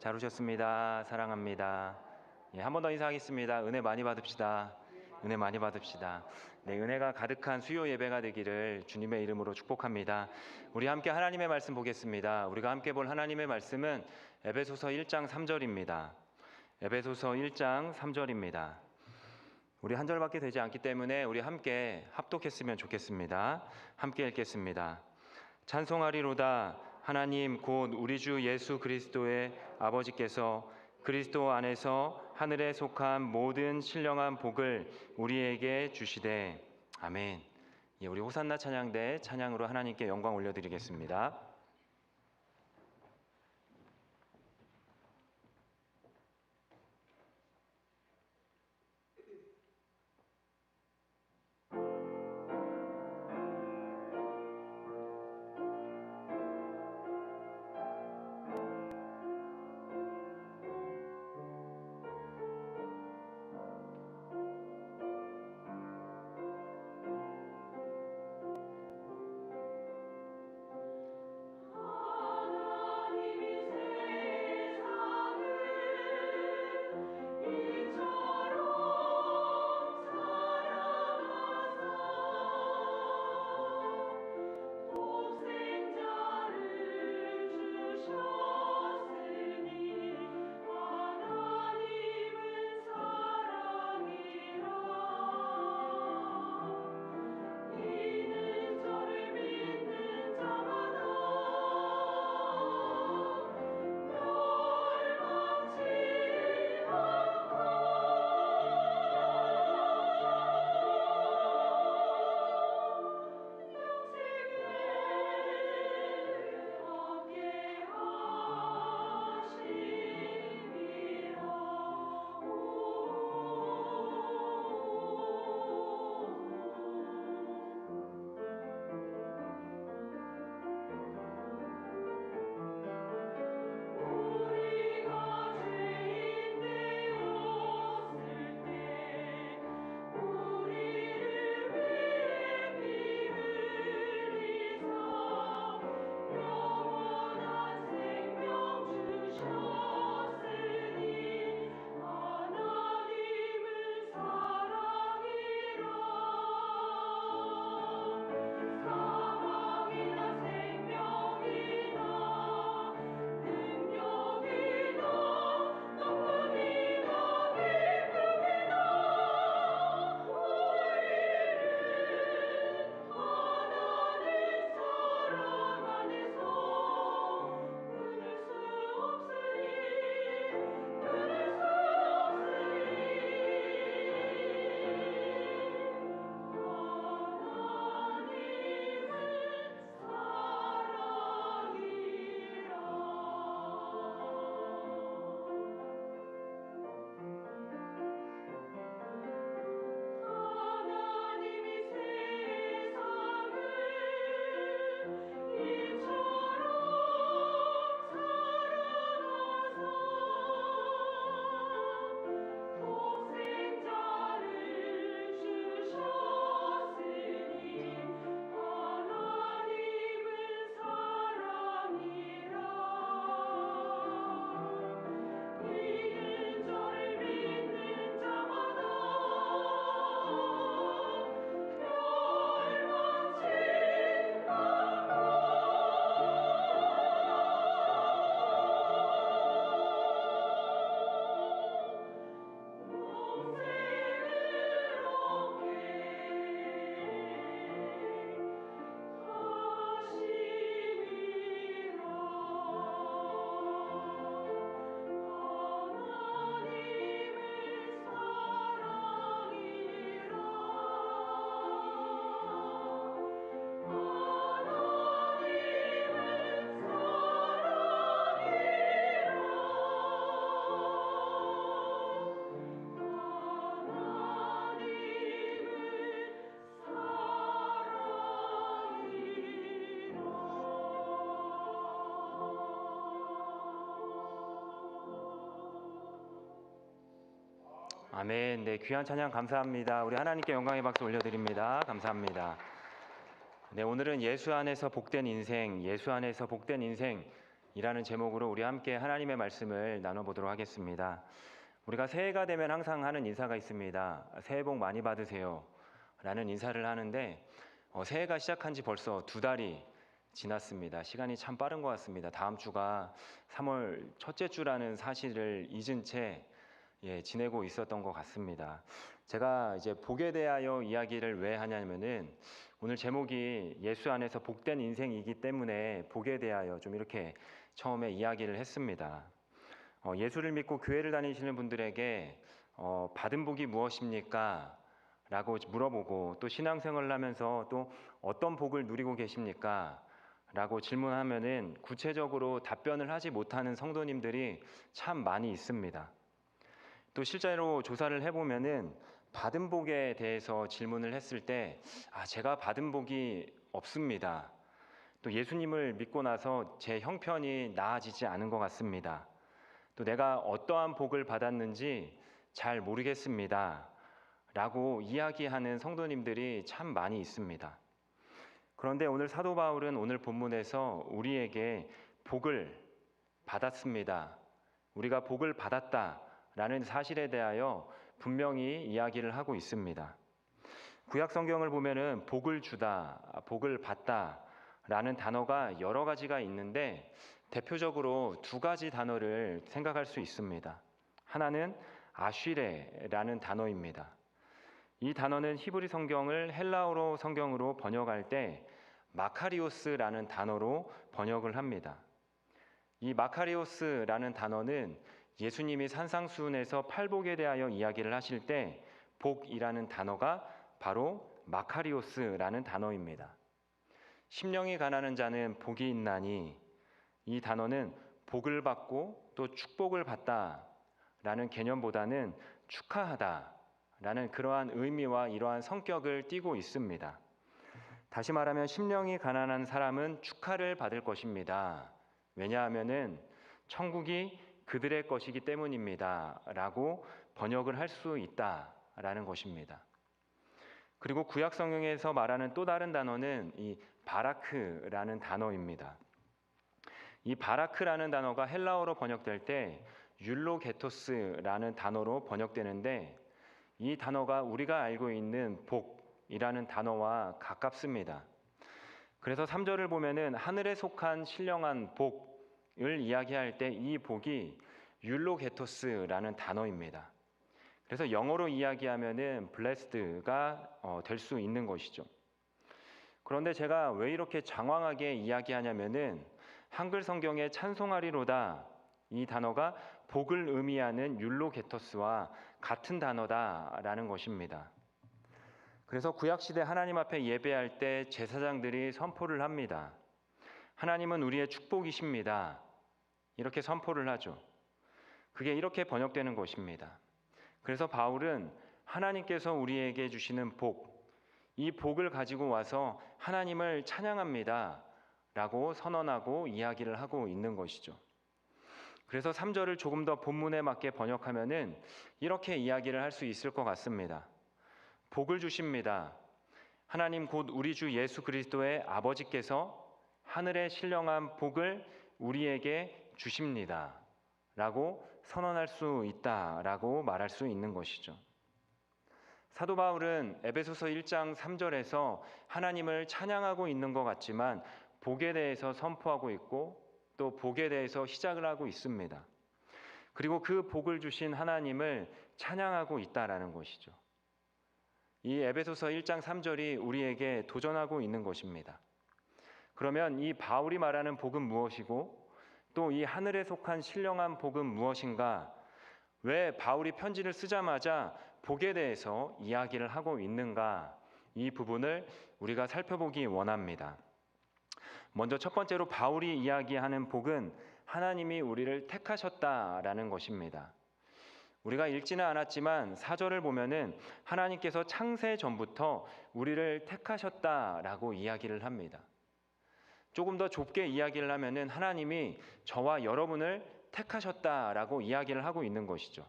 잘 오셨습니다. 사랑합니다. 예, 한 번 더 인사하겠습니다. 은혜 많이 받읍시다. 은혜 많이 받읍시다. 네, 은혜가 가득한 수요 예배가 되기를 주님의 이름으로 축복합니다. 우리 함께 하나님의 말씀 보겠습니다. 우리가 함께 볼 하나님의 말씀은 에베소서 1장 3절입니다. 에베소서 1장 3절입니다. 우리 한 절밖에 되지 않기 때문에 우리 함께 합독했으면 좋겠습니다. 함께 읽겠습니다. 찬송하리로다 하나님 곧 우리 주 예수 그리스도의 아버지께서 그리스도 안에서 하늘에 속한 모든 신령한 복을 우리에게 주시되 아멘. 예, 우리 호산나 찬양대 찬양으로 하나님께 영광 올려드리겠습니다. 아멘. 네, 귀한 찬양 감사합니다. 우리 하나님께 영광의 박수 올려드립니다. 감사합니다. 네, 오늘은 예수 안에서 복된 인생, 예수 안에서 복된 인생, 이라는 제목으로 우리 함께 하나님의 말씀을 나눠보도록 하겠습니다. 우리가 새해가 되면 항상 하는 인사가 있습니다. 새해 복 많이 받으세요. 라는 인사를 하는데 어, 새해가 시작한 지 벌써 두 달이 지났습니다. 시간이 참 빠른 것 같습니다. 다음 주가 3월 첫째 주라는 사실을 잊은 채 예, 지내고 있었던 것 같습니다. 제가 이제 복에 대하여 이야기를 왜 하냐면은 오늘 제목이 예수 안에서 복된 인생이기 때문에 복에 대하여 좀 이렇게 처음에 이야기를 했습니다. 어, 예수를 믿고 교회를 다니시는 분들에게 어, 받은 복이 무엇입니까? 라고 물어보고 또 신앙생활을 하면서 또 어떤 복을 누리고 계십니까? 라고 질문하면은 구체적으로 답변을 하지 못하는 성도님들이 참 많이 있습니다. 또 실제로 조사를 해보면은 받은 복에 대해서 질문을 했을 때, 아, 제가 받은 복이 없습니다. 또 예수님을 믿고 나서 제 형편이 나아지지 않은 것 같습니다. 또 내가 어떠한 복을 받았는지 잘 모르겠습니다. 라고 이야기하는 성도님들이 참 많이 있습니다. 그런데 오늘 사도 바울은 오늘 본문에서 우리에게 복을 받았습니다. 우리가 복을 받았다 라는 사실에 대하여 분명히 이야기를 하고 있습니다. 구약 성경을 보면은 복을 주다, 복을 받다 라는 단어가 여러 가지가 있는데 대표적으로 두 가지 단어를 생각할 수 있습니다. 하나는 아쉬레라는 단어입니다. 이 단어는 히브리 성경을 헬라어로 성경으로 번역할 때 마카리오스라는 단어로 번역을 합니다. 이 마카리오스라는 단어는 예수님이 산상수훈에서 팔복에 대하여 이야기를 하실 때 복이라는 단어가 바로 마카리오스라는 단어입니다. 심령이 가난한 자는 복이 있나니 이 단어는 복을 받고 또 축복을 받다라는 개념보다는 축하하다라는 그러한 의미와 이러한 성격을 띠고 있습니다. 다시 말하면 심령이 가난한 사람은 축하를 받을 것입니다. 왜냐하면은 천국이 그들의 것이기 때문입니다 라고 번역을 할 수 있다라는 것입니다. 그리고 구약 성경에서 말하는 또 다른 단어는 이 바라크라는 단어입니다. 이 바라크라는 단어가 헬라어로 번역될 때 율로게토스라는 단어로 번역되는데 이 단어가 우리가 알고 있는 복이라는 단어와 가깝습니다. 그래서 3절을 보면은 하늘에 속한 신령한 복 을 이야기할 때 이 복이 율로게토스라는 단어입니다. 그래서 영어로 이야기하면은 blessed가 어, 될수 있는 것이죠. 그런데 제가 왜 이렇게 장황하게 이야기하냐면은 한글 성경에 찬송하리로다 이 단어가 복을 의미하는 율로게토스와 같은 단어다라는 것입니다. 그래서 구약 시대 하나님 앞에 예배할 때 제사장들이 선포를 합니다. 하나님은 우리의 축복이십니다. 이렇게 선포를 하죠. 그게 이렇게 번역되는 것입니다. 그래서 바울은 하나님께서 우리에게 주시는 복, 이 복을 가지고 와서 하나님을 찬양합니다. 라고 선언하고 이야기를 하고 있는 것이죠. 그래서 3절을 조금 더 본문에 맞게 번역하면은 이렇게 이야기를 할 수 있을 것 같습니다. 복을 주십니다. 하나님 곧 우리 주 예수 그리스도의 아버지께서 하늘의 신령한 복을 우리에게 주십니다. 라고 선언할 수 있다 라고 말할 수 있는 것이죠. 사도 바울은 에베소서 1장 3절에서 하나님을 찬양하고 있는 것 같지만 복에 대해서 선포하고 있고 또 복에 대해서 시작을 하고 있습니다. 그리고 그 복을 주신 하나님을 찬양하고 있다라는 것이죠. 이 에베소서 1장 3절이 우리에게 도전하고 있는 것입니다. 그러면 이 바울이 말하는 복은 무엇이고 또 이 하늘에 속한 신령한 복은 무엇인가? 왜 바울이 편지를 쓰자마자 복에 대해서 이야기를 하고 있는가? 이 부분을 우리가 살펴보기 원합니다. 먼저 첫 번째로 바울이 이야기하는 복은 하나님이 우리를 택하셨다라는 것입니다. 우리가 읽지는 않았지만 사절을 보면은 하나님께서 창세 전부터 우리를 택하셨다라고 이야기를 합니다. 조금 더 좁게 이야기를 하면은 하나님이 저와 여러분을 택하셨다라고 이야기를 하고 있는 것이죠.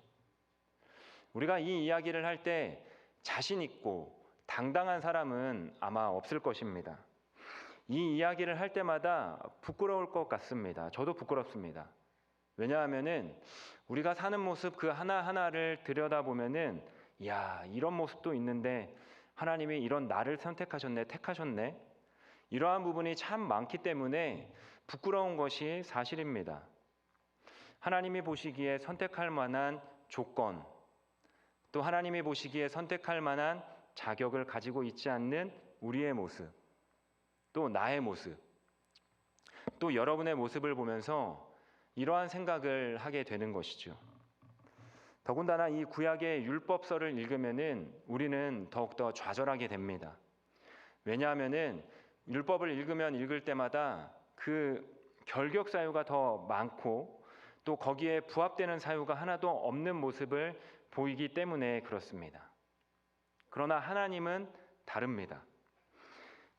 우리가 이 이야기를 할 때 자신 있고 당당한 사람은 아마 없을 것입니다. 이 이야기를 할 때마다 부끄러울 것 같습니다. 저도 부끄럽습니다. 왜냐하면은 우리가 사는 모습 그 하나하나를 들여다보면은 야, 이런 모습도 있는데 하나님이 이런 나를 선택하셨네, 택하셨네. 이러한 부분이 참 많기 때문에 부끄러운 것이 사실입니다. 하나님이 보시기에 선택할 만한 조건, 또 하나님이 보시기에 선택할 만한 자격을 가지고 있지 않는 우리의 모습, 또 나의 모습, 또 여러분의 모습을 보면서 이러한 생각을 하게 되는 것이죠. 더군다나 이 구약의 율법서를 읽으면은 우리는 더욱더 좌절하게 됩니다. 왜냐하면은 율법을 읽으면 읽을 때마다 그 결격 사유가 더 많고 또 거기에 부합되는 사유가 하나도 없는 모습을 보이기 때문에 그렇습니다. 그러나 하나님은 다릅니다.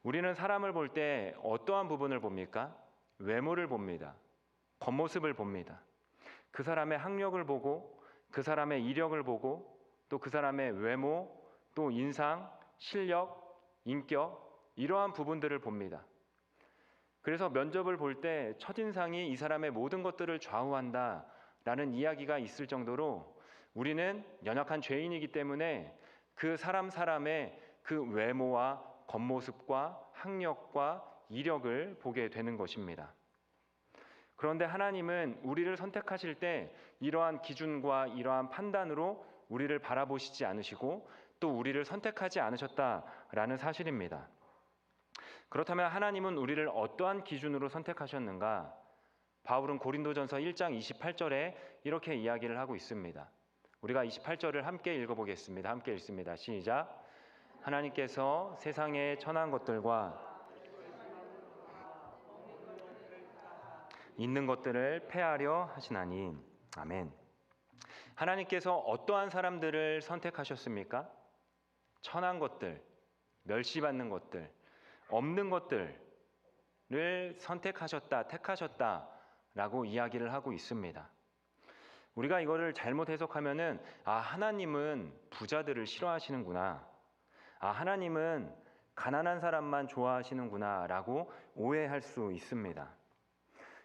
우리는 사람을 볼 때 어떠한 부분을 봅니까? 외모를 봅니다. 겉모습을 봅니다. 그 사람의 학력을 보고 그 사람의 이력을 보고 또 그 사람의 외모, 또 인상, 실력, 인격 이러한 부분들을 봅니다. 그래서 면접을 볼 때 첫인상이 이 사람의 모든 것들을 좌우한다 라는 이야기가 있을 정도로 우리는 연약한 죄인이기 때문에 그 사람 사람의 그 외모와 겉모습과 학력과 이력을 보게 되는 것입니다. 그런데 하나님은 우리를 선택하실 때 이러한 기준과 이러한 판단으로 우리를 바라보시지 않으시고 또 우리를 선택하지 않으셨다라는 사실입니다. 그렇다면 하나님은 우리를 어떠한 기준으로 선택하셨는가? 바울은 고린도전서 1장 28절에 이렇게 이야기를 하고 있습니다. 우리가 28절을 함께 읽어보겠습니다. 함께 읽습니다. 시작. 하나님께서 세상의 천한 것들과 있는 것들을 패하려 하시나니 아멘. 하나님께서 어떠한 사람들을 선택하셨습니까? 천한 것들, 멸시받는 것들, 없는 것들을 선택하셨다, 택하셨다라고 이야기를 하고 있습니다. 우리가 이거를 잘못 해석하면은 아 하나님은 부자들을 싫어하시는구나. 아 하나님은 가난한 사람만 좋아하시는구나라고 오해할 수 있습니다.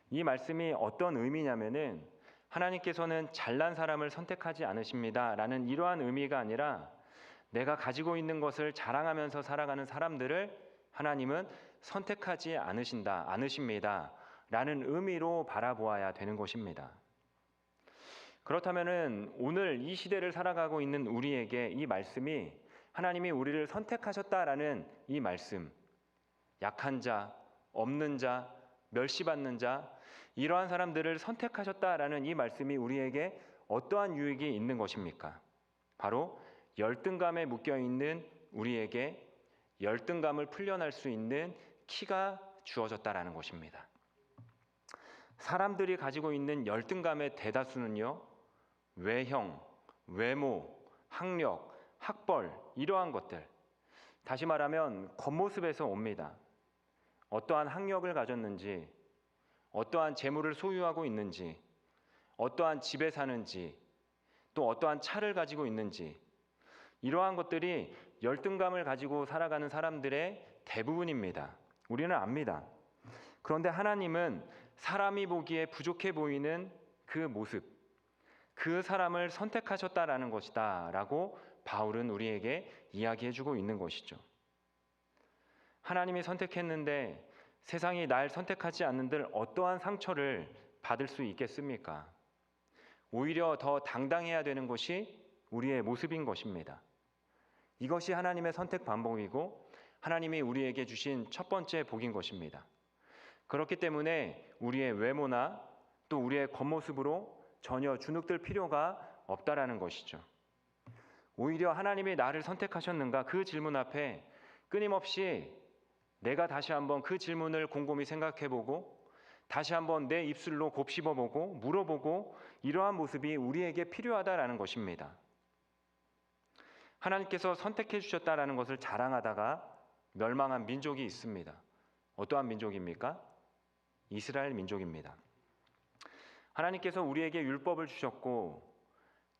이 말씀이 어떤 의미냐면은 하나님께서는 잘난 사람을 선택하지 않으십니다라는 이러한 의미가 아니라 내가 가지고 있는 것을 자랑하면서 살아가는 사람들을 하나님은 선택하지 않으신다, 않으십니다 라는 의미로 바라보아야 되는 것입니다. 그렇다면은 오늘 이 시대를 살아가고 있는 우리에게 이 말씀이 하나님이 우리를 선택하셨다라는 이 말씀, 약한 자, 없는 자, 멸시받는 자, 이러한 사람들을 선택하셨다라는 이 말씀이 우리에게 어떠한 유익이 있는 것입니까? 바로 열등감에 묶여 있는 우리에게 열등감을 풀려날 수 있는 키가 주어졌다라는 것입니다. 사람들이 가지고 있는 열등감의 대다수는요, 외형, 외모, 학력, 학벌, 이러한 것들. 다시 말하면 겉모습에서 옵니다. 어떠한 학력을 가졌는지, 어떠한 재물을 소유하고 있는지, 어떠한 집에 사는지, 또 어떠한 차를 가지고 있는지, 이러한 것들이 열등감을 가지고 살아가는 사람들의 대부분입니다. 우리는 압니다. 그런데 하나님은 사람이 보기에 부족해 보이는 그 모습, 그 사람을 선택하셨다라는 것이다. 라고 바울은 우리에게 이야기해 주고 있는 것이죠. 하나님이 선택했는데 세상이 날 선택하지 않는들 어떠한 상처를 받을 수 있겠습니까? 오히려 더 당당해야 되는 것이 우리의 모습인 것입니다. 이것이 하나님의 선택 방법이고 하나님이 우리에게 주신 첫 번째 복인 것입니다. 그렇기 때문에 우리의 외모나 또 우리의 겉모습으로 전혀 주눅들 필요가 없다라는 것이죠. 오히려 하나님이 나를 선택하셨는가 그 질문 앞에 끊임없이 내가 다시 한번 그 질문을 곰곰이 생각해 보고 다시 한번 내 입술로 곱씹어 보고 물어보고 이러한 모습이 우리에게 필요하다라는 것입니다. 하나님께서 선택해 주셨다라는 것을 자랑하다가 멸망한 민족이 있습니다. 어떠한 민족입니까? 이스라엘 민족입니다. 하나님께서 우리에게 율법을 주셨고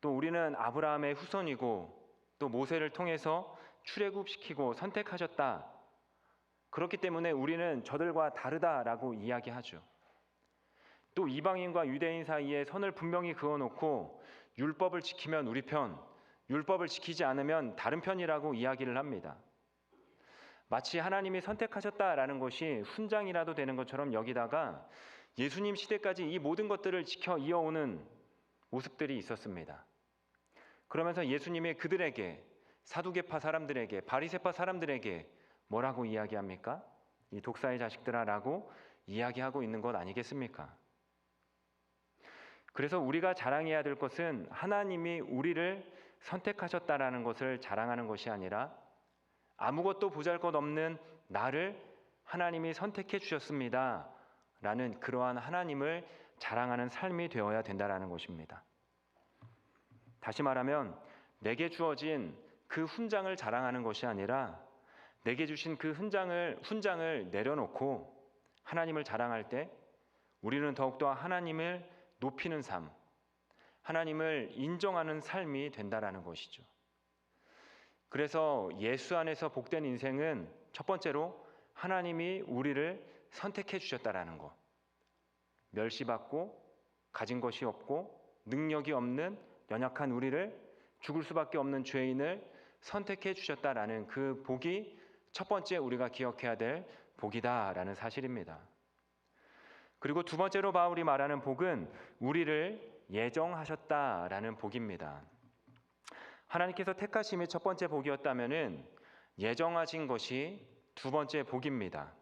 또 우리는 아브라함의 후손이고 또 모세를 통해서 출애굽시키고 선택하셨다. 그렇기 때문에 우리는 저들과 다르다라고 이야기하죠. 또 이방인과 유대인 사이에 선을 분명히 그어 놓고 율법을 지키면 우리 편, 율법을 지키지 않으면 다른 편이라고 이야기를 합니다. 마치 하나님이 선택하셨다라는 것이 훈장이라도 되는 것처럼 여기다가 예수님 시대까지 이 모든 것들을 지켜 이어오는 모습들이 있었습니다. 그러면서 예수님이 그들에게 사두개파 사람들에게 바리새파 사람들에게 뭐라고 이야기합니까? 이 독사의 자식들아라고 이야기하고 있는 것 아니겠습니까? 그래서 우리가 자랑해야 될 것은 하나님이 우리를 선택하셨다라는 것을 자랑하는 것이 아니라 아무것도 보잘 것 없는 나를 하나님이 선택해 주셨습니다. 라는 그러한 하나님을 자랑하는 삶이 되어야 된다라는 것입니다. 다시 말하면 내게 주어진 그 훈장을 자랑하는 것이 아니라 내게 주신 그 훈장을 훈장을 내려놓고 하나님을 자랑할 때 우리는 더욱더 하나님을 높이는 삶, 하나님을 인정하는 삶이 된다라는 것이죠. 그래서 예수 안에서 복된 인생은 첫 번째로 하나님이 우리를 선택해 주셨다라는 것. 멸시받고 가진 것이 없고 능력이 없는 연약한 우리를 죽을 수밖에 없는 죄인을 선택해 주셨다라는 그 복이 첫 번째 우리가 기억해야 될 복이다라는 사실입니다. 그리고 두 번째로 바울이 말하는 복은 우리를 예정하셨다라는 복입니다. 하나님께서 택하심이 첫 번째 복이었다면은 예정하신 것이 두 번째 복입니다.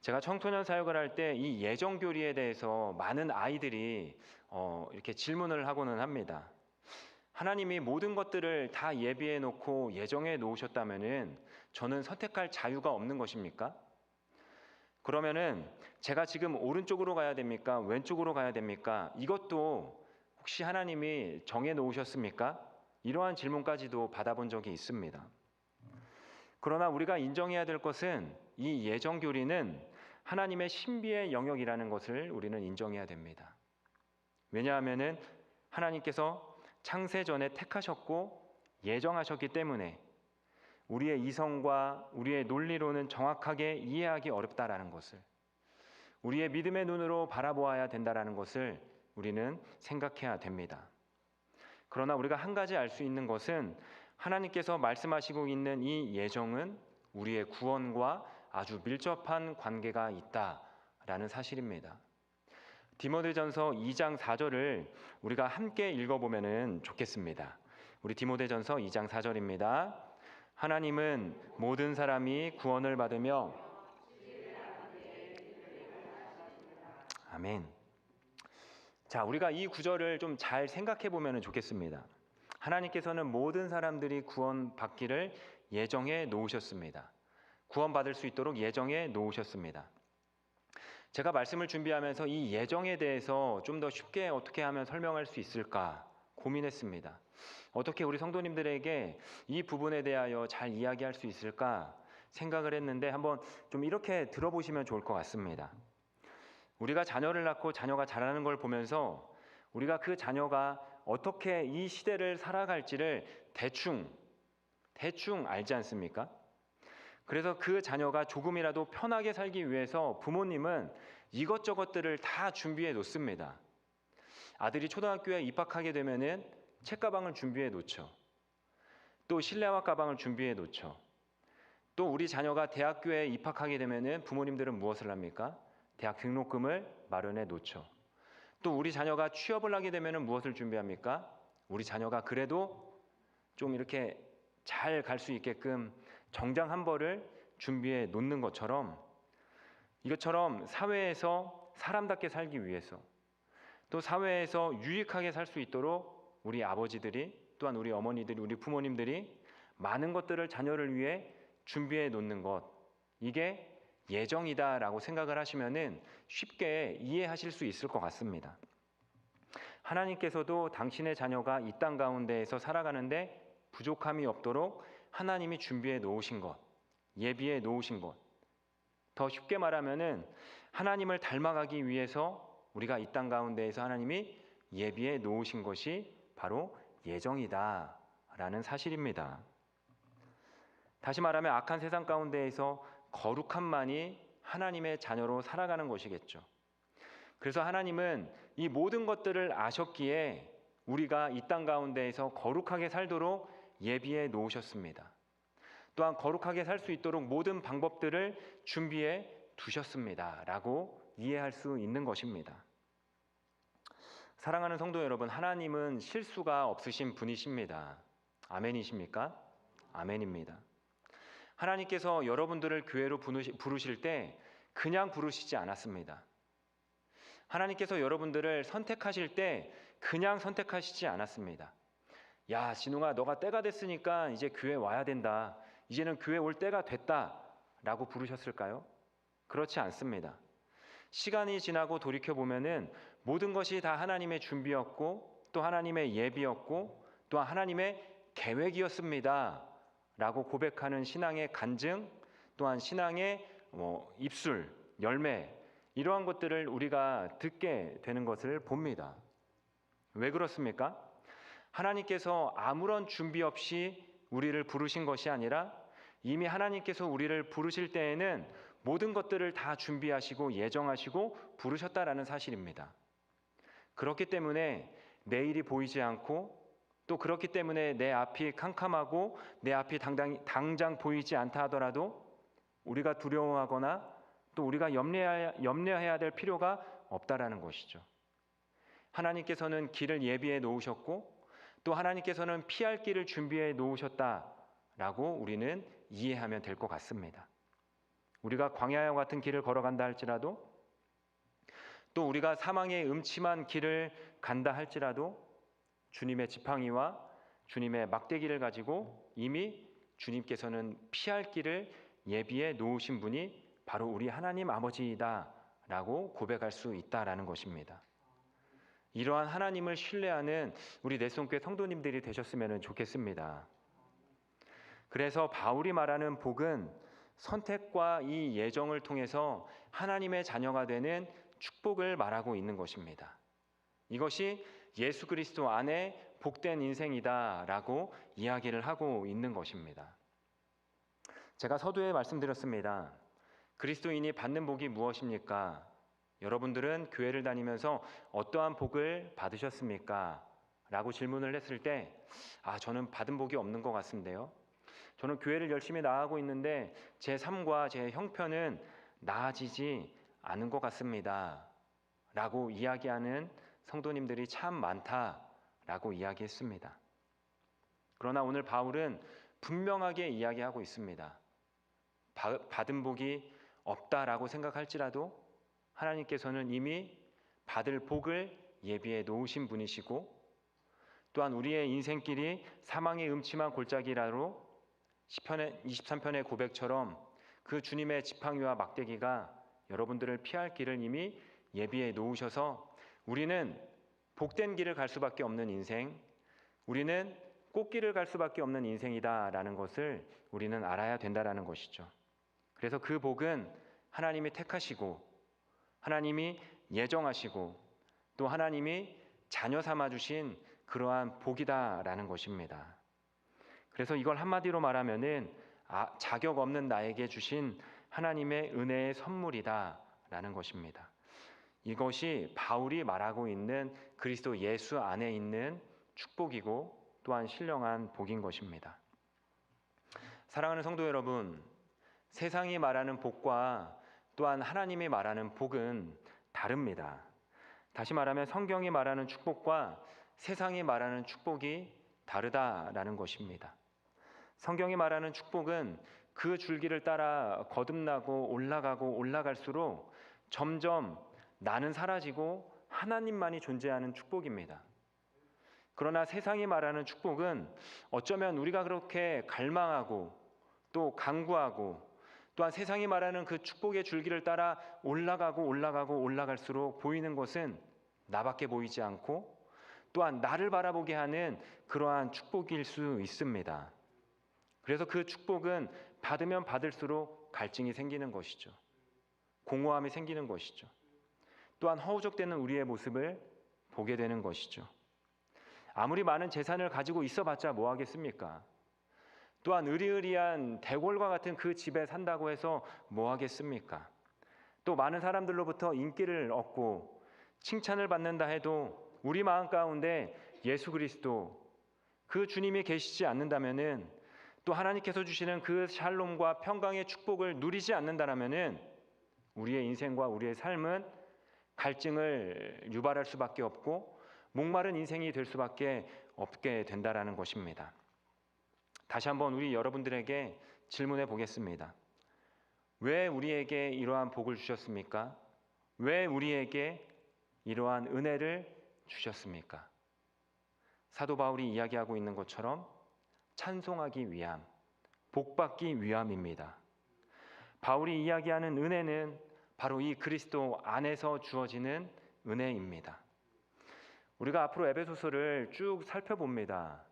제가 청소년 사역을 할 때 이 예정 교리에 대해서 많은 아이들이 어, 이렇게 질문을 하고는 합니다. 하나님이 모든 것들을 다 예비해 놓고 예정해 놓으셨다면은 저는 선택할 자유가 없는 것입니까? 그러면은 제가 지금 오른쪽으로 가야 됩니까? 왼쪽으로 가야 됩니까? 이것도 혹시 하나님이 정해 놓으셨습니까? 이러한 질문까지도 받아본 적이 있습니다. 그러나 우리가 인정해야 될 것은 이 예정 교리는 하나님의 신비의 영역이라는 것을 우리는 인정해야 됩니다. 왜냐하면은 하나님께서 창세 전에 택하셨고 예정하셨기 때문에 우리의 이성과 우리의 논리로는 정확하게 이해하기 어렵다라는 것을 우리의 믿음의 눈으로 바라보아야 된다라는 것을 우리는 생각해야 됩니다. 그러나 우리가 한 가지 알 수 있는 것은 하나님께서 말씀하시고 있는 이 예정은 우리의 구원과 아주 밀접한 관계가 있다라는 사실입니다. 디모데전서 2장 4절을 우리가 함께 읽어보면 좋겠습니다. 우리 디모데전서 2장 4절입니다. 하나님은 모든 사람이 구원을 받으며 아멘. 자, 우리가 이 구절을 좀 잘 생각해 보면 좋겠습니다. 하나님께서는 모든 사람들이 구원받기를 예정해 놓으셨습니다. 구원받을 수 있도록 예정해 놓으셨습니다. 제가 말씀을 준비하면서 이 예정에 대해서 좀 더 쉽게 어떻게 하면 설명할 수 있을까 고민했습니다. 어떻게 우리 성도님들에게 이 부분에 대하여 잘 이야기할 수 있을까 생각을 했는데 한번 좀 이렇게 들어보시면 좋을 것 같습니다. 우리가 자녀를 낳고 자녀가 자라는 걸 보면서 우리가 그 자녀가 어떻게 이 시대를 살아갈지를 대충 대충 알지 않습니까? 그래서 그 자녀가 조금이라도 편하게 살기 위해서 부모님은 이것저것들을 다 준비해 놓습니다. 아들이 초등학교에 입학하게 되면은 책가방을 준비해 놓죠. 또 실내화 가방을 준비해 놓죠. 또 우리 자녀가 대학교에 입학하게 되면은 부모님들은 무엇을 합니까? 대학 등록금을 마련해 놓죠. 또 우리 자녀가 취업을 하게 되면은 무엇을 준비합니까? 우리 자녀가 그래도 좀 이렇게 잘 갈 수 있게끔 정장 한 벌을 준비해 놓는 것처럼 이것처럼 사회에서 사람답게 살기 위해서 또 사회에서 유익하게 살 수 있도록 우리 아버지들이 또한 우리 어머니들이 우리 부모님들이 많은 것들을 자녀를 위해 준비해 놓는 것 이게 예정이다라고 생각을 하시면은 쉽게 이해하실 수 있을 것 같습니다. 하나님께서도 당신의 자녀가 이 땅 가운데에서 살아가는데 부족함이 없도록 하나님이 준비해 놓으신 것, 예비해 놓으신 것. 더 쉽게 말하면은 하나님을 닮아가기 위해서 우리가 이 땅 가운데에서 하나님이 예비해 놓으신 것이 바로 예정이다라는 사실입니다. 다시 말하면 악한 세상 가운데에서 거룩함만이 하나님의 자녀로 살아가는 것이겠죠. 그래서 하나님은 이 모든 것들을 아셨기에 우리가 이 땅 가운데에서 거룩하게 살도록 예비해 놓으셨습니다. 또한 거룩하게 살 수 있도록 모든 방법들을 준비해 두셨습니다. 라고 이해할 수 있는 것입니다. 사랑하는 성도 여러분, 하나님은 실수가 없으신 분이십니다. 아멘이십니까? 아멘입니다. 하나님께서 여러분들을 교회로 부르실 때 그냥 부르시지 않았습니다. 하나님께서 여러분들을 선택하실 때 그냥 선택하시지 않았습니다. 야, 진웅아, 너가 때가 됐으니까 이제 교회 와야 된다. 이제는 교회 올 때가 됐다. 라고 부르셨을까요? 그렇지 않습니다. 시간이 지나고 돌이켜 보면은 모든 것이 다 하나님의 준비였고 또 하나님의 예비였고 또 하나님의 계획이었습니다. 라고 고백하는 신앙의 간증 또한 신앙의 뭐 입술, 열매 이러한 것들을 우리가 듣게 되는 것을 봅니다. 왜 그렇습니까? 하나님께서 아무런 준비 없이 우리를 부르신 것이 아니라 이미 하나님께서 우리를 부르실 때에는 모든 것들을 다 준비하시고 예정하시고 부르셨다라는 사실입니다. 그렇기 때문에 내일이 보이지 않고 또 그렇기 때문에 내 앞이 캄캄하고 내 앞이 당장, 당장 보이지 않다 하더라도 우리가 두려워하거나 또 우리가 염려해야, 염려해야 될 필요가 없다라는 것이죠. 하나님께서는 길을 예비해 놓으셨고 또 하나님께서는 피할 길을 준비해 놓으셨다라고 우리는 이해하면 될 것 같습니다. 우리가 광야와 같은 길을 걸어간다 할지라도 또 우리가 사망의 음침한 길을 간다 할지라도 주님의 지팡이와 주님의 막대기를 가지고 이미 주님께서는 피할 길을 예비해 놓으신 분이 바로 우리 하나님 아버지이다라고 고백할 수 있다라는 것입니다. 이러한 하나님을 신뢰하는 우리 내송교회 성도님들이 되셨으면 좋겠습니다. 그래서 바울이 말하는 복은 선택과 이 예정을 통해서 하나님의 자녀가 되는 축복을 말하고 있는 것입니다. 이것이 예수 그리스도 안에 복된 인생이다라고 이야기를 하고 있는 것입니다. 제가 서두에 말씀드렸습니다. 그리스도인이 받는 복이 무엇입니까? 여러분들은 교회를 다니면서 어떠한 복을 받으셨습니까? 라고 질문을 했을 때, 아, 저는 받은 복이 없는 것 같은데요. 저는 교회를 열심히 나가고 있는데 제 삶과 제 형편은 나아지지 않은 것 같습니다. 라고 이야기하는 성도님들이 참 많다라고 이야기했습니다. 그러나 오늘 바울은 분명하게 이야기하고 있습니다. 바- 받은 복이 없다라고 생각할지라도 하나님께서는 이미 받을 복을 예비해 놓으신 분이시고 또한 우리의 인생길이 사망의 음침한 골짜기라로 10편의 23편의 고백처럼 그 주님의 지팡이와 막대기가 여러분들을 피할 길을 이미 예비해 놓으셔서 우리는 복된 길을 갈 수밖에 없는 인생, 우리는 꽃길을 갈 수밖에 없는 인생이다라는 것을 우리는 알아야 된다라는 것이죠. 그래서 그 복은 하나님이 택하시고 하나님이 예정하시고 또 하나님이 자녀 삼아 주신 그러한 복이다라는 것입니다. 그래서 이걸 한마디로 말하면은 아, 자격 없는 나에게 주신 하나님의 은혜의 선물이다라는 것입니다. 이것이 바울이 말하고 있는 그리스도 예수 안에 있는 축복이고 또한 신령한 복인 것입니다. 사랑하는 성도 여러분, 세상이 말하는 복과 또한 하나님이 말하는 복은 다릅니다. 다시 말하면 성경이 말하는 축복과 세상이 말하는 축복이 다르다라는 것입니다. 성경이 말하는 축복은 그 줄기를 따라 거듭나고 올라가고 올라갈수록 점점 나는 사라지고 하나님만이 존재하는 축복입니다. 그러나 세상이 말하는 축복은 어쩌면 우리가 그렇게 갈망하고 또 강구하고 또한 세상이 말하는 그 축복의 줄기를 따라 올라가고 올라가고 올라갈수록 보이는 것은 나밖에 보이지 않고 또한 나를 바라보게 하는 그러한 축복일 수 있습니다. 그래서 그 축복은 받으면 받을수록 갈증이 생기는 것이죠. 공허함이 생기는 것이죠. 또한 허우적대는 우리의 모습을 보게 되는 것이죠. 아무리 많은 재산을 가지고 있어 봤자 뭐 하겠습니까? 또한 의리의리한 대궐과 같은 그 집에 산다고 해서 뭐 하겠습니까? 또 많은 사람들로부터 인기를 얻고 칭찬을 받는다 해도 우리 마음 가운데 예수 그리스도 그 주님이 계시지 않는다면은 또 하나님께서 주시는 그 샬롬과 평강의 축복을 누리지 않는다라면은 우리의 인생과 우리의 삶은 갈증을 유발할 수밖에 없고 목마른 인생이 될 수밖에 없게 된다라는 것입니다. 다시 한번 우리 여러분들에게 질문해 보겠습니다. 왜 우리에게 이러한 복을 주셨습니까? 왜 우리에게 이러한 은혜를 주셨습니까? 사도 바울이 이야기하고 있는 것처럼 찬송하기 위함, 복받기 위함입니다. 바울이 이야기하는 은혜는 바로 이 그리스도 안에서 주어지는 은혜입니다. 우리가 앞으로 에베소서를 쭉 살펴봅니다.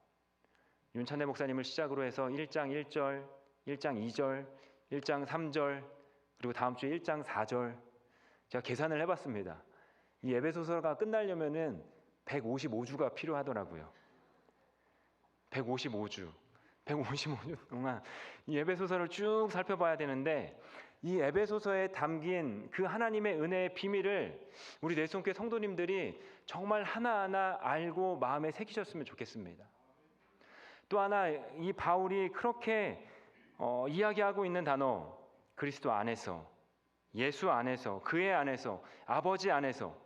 윤찬대 목사님을 시작으로 해서 1장 1절, 1장 2절, 1장 3절, 그리고 다음 주에 1장 4절 제가 계산을 해봤습니다. 이 에베소서가 끝나려면은 155주가 필요하더라고요. 155주, 155주 동안 이 에베소서를 쭉 살펴봐야 되는데 이 에베소서에 담긴 그 하나님의 은혜의 비밀을 우리 내송교회 성도님들이 정말 하나하나 알고 마음에 새기셨으면 좋겠습니다. 또 하나 이 바울이 그렇게 어, 이야기하고 있는 단어 그리스도 안에서 예수 안에서 그의 안에서 아버지 안에서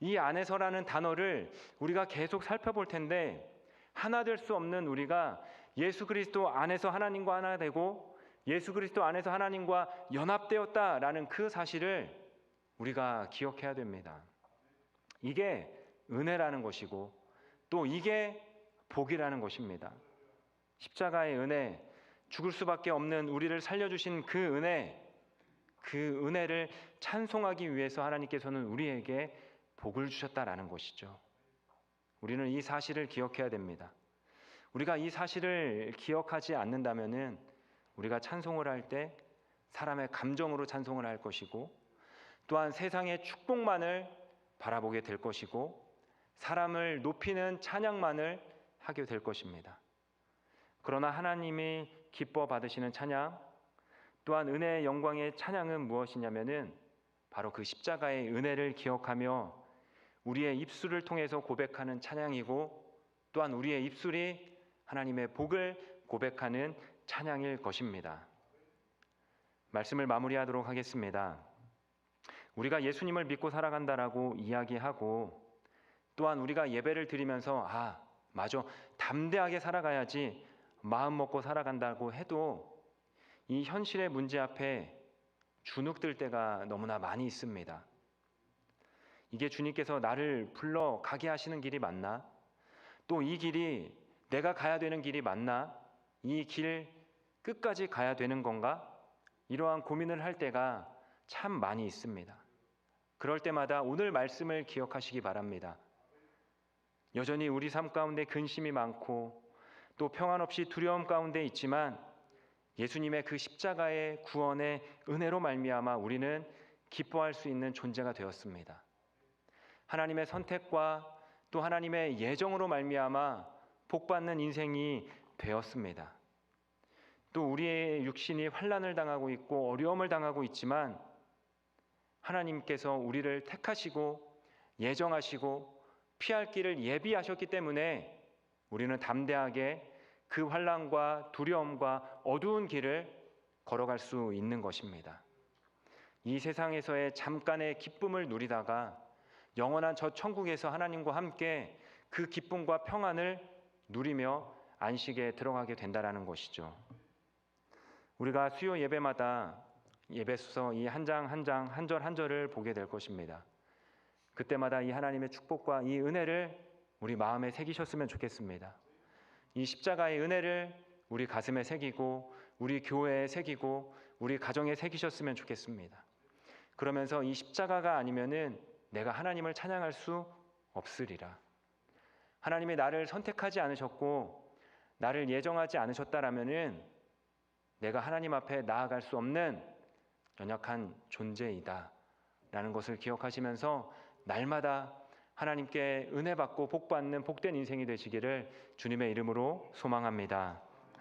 이 안에서라는 단어를 우리가 계속 살펴볼 텐데 하나 될 수 없는 우리가 예수 그리스도 안에서 하나님과 하나 되고 예수 그리스도 안에서 하나님과 연합되었다라는 그 사실을 우리가 기억해야 됩니다. 이게 은혜라는 것이고 또 이게 복이라는 것입니다. 십자가의 은혜, 죽을 수밖에 없는 우리를 살려주신 그 은혜, 그 은혜를 찬송하기 위해서 하나님께서는 우리에게 복을 주셨다라는 것이죠. 우리는 이 사실을 기억해야 됩니다. 우리가 이 사실을 기억하지 않는다면은 우리가 찬송을 할 때 사람의 감정으로 찬송을 할 것이고 또한 세상의 축복만을 바라보게 될 것이고 사람을 높이는 찬양만을 하게 될 것입니다. 그러나 하나님이 기뻐 받으시는 찬양 또한 은혜의 영광의 찬양은 무엇이냐면은 바로 그 십자가의 은혜를 기억하며 우리의 입술을 통해서 고백하는 찬양이고 또한 우리의 입술이 하나님의 복을 고백하는 찬양일 것입니다. 말씀을 마무리하도록 하겠습니다. 우리가 예수님을 믿고 살아간다라고 이야기하고 또한 우리가 예배를 드리면서 아, 맞아. 담대하게 살아가야지 마음 먹고 살아간다고 해도 이 현실의 문제 앞에 주눅들 때가 너무나 많이 있습니다. 이게 주님께서 나를 불러 가게 하시는 길이 맞나? 또 이 길이 내가 가야 되는 길이 맞나? 이 길 끝까지 가야 되는 건가? 이러한 고민을 할 때가 참 많이 있습니다. 그럴 때마다 오늘 말씀을 기억하시기 바랍니다. 여전히 우리 삶 가운데 근심이 많고 또 평안 없이 두려움 가운데 있지만 예수님의 그 십자가의 구원의 은혜로 말미암아 우리는 기뻐할 수 있는 존재가 되었습니다. 하나님의 선택과 또 하나님의 예정으로 말미암아 복받는 인생이 되었습니다. 또 우리의 육신이 환란을 당하고 있고 어려움을 당하고 있지만 하나님께서 우리를 택하시고 예정하시고 피할 길을 예비하셨기 때문에 우리는 담대하게 그 환란과 두려움과 어두운 길을 걸어갈 수 있는 것입니다. 이 세상에서의 잠깐의 기쁨을 누리다가 영원한 저 천국에서 하나님과 함께 그 기쁨과 평안을 누리며 안식에 들어가게 된다라는 것이죠. 우리가 수요 예배마다 예배수서 이 한 장 한 장 한 절 한 절을 보게 될 것입니다. 그때마다 이 하나님의 축복과 이 은혜를 우리 마음에 새기셨으면 좋겠습니다. 이 십자가의 은혜를 우리 가슴에 새기고 우리 교회에 새기고 우리 가정에 새기셨으면 좋겠습니다. 그러면서 이 십자가가 아니면은 내가 하나님을 찬양할 수 없으리라. 하나님이 나를 선택하지 않으셨고 나를 예정하지 않으셨다라면은 내가 하나님 앞에 나아갈 수 없는 연약한 존재이다. 라는 것을 기억하시면서 날마다 하나님께 은혜 받고 복 받는 복된 인생이 되시기를 주님의 이름으로 소망합니다.